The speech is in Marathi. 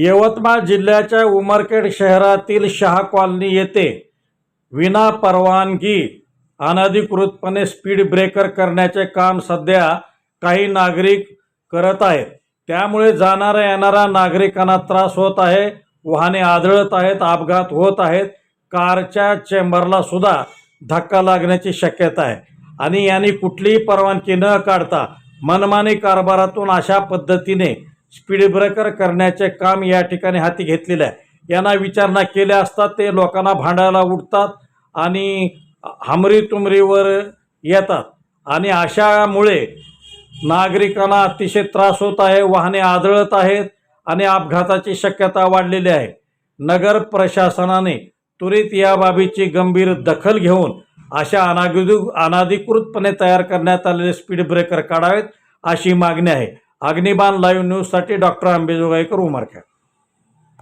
यवतमाळ जिल्ह्याच्या उमरखेड शहरातील शहा कॉलनी येथे विना परवानगी अनधिकृतपणे स्पीड ब्रेकर करण्याचे काम सध्या काही नागरिक करत आहेत. त्यामुळे जाणाऱ्या येणाऱ्या नागरिकांना त्रास होत आहे वाहने आदळत आहेत अपघात होत आहेत. कारच्या चेंबरला सुद्धा धक्का लागण्याची शक्यता आहे. आणि यांनी कुठलीही परवानगी न काढता मनमानी कारभारातून अशा पद्धतीने स्पीड ब्रेकर करण्याचे काम या ठिकाणी हाती घेतलेले आहे. यांना विचारणा केल्या असतात ते लोकांना भांडायला उठतात आणि हमरी तुमरीवर येतात. आणि अशामुळे नागरिकांना अतिशय त्रास होत आहे वाहने आदळत आहेत आणि अपघाताची शक्यता वाढलेली आहे. नगर प्रशासनाने त्वरित या बाबीची गंभीर दखल घेऊन अशा अनाधिकृ अनाधिकृतपणे तयार करण्यात आलेले स्पीड ब्रेकर काढावेत अशी मागणी आहे. अग्निबाण लाईव्ह न्यूजसाठी डॉक्टर आंबेजोगाईकर उमरखेड.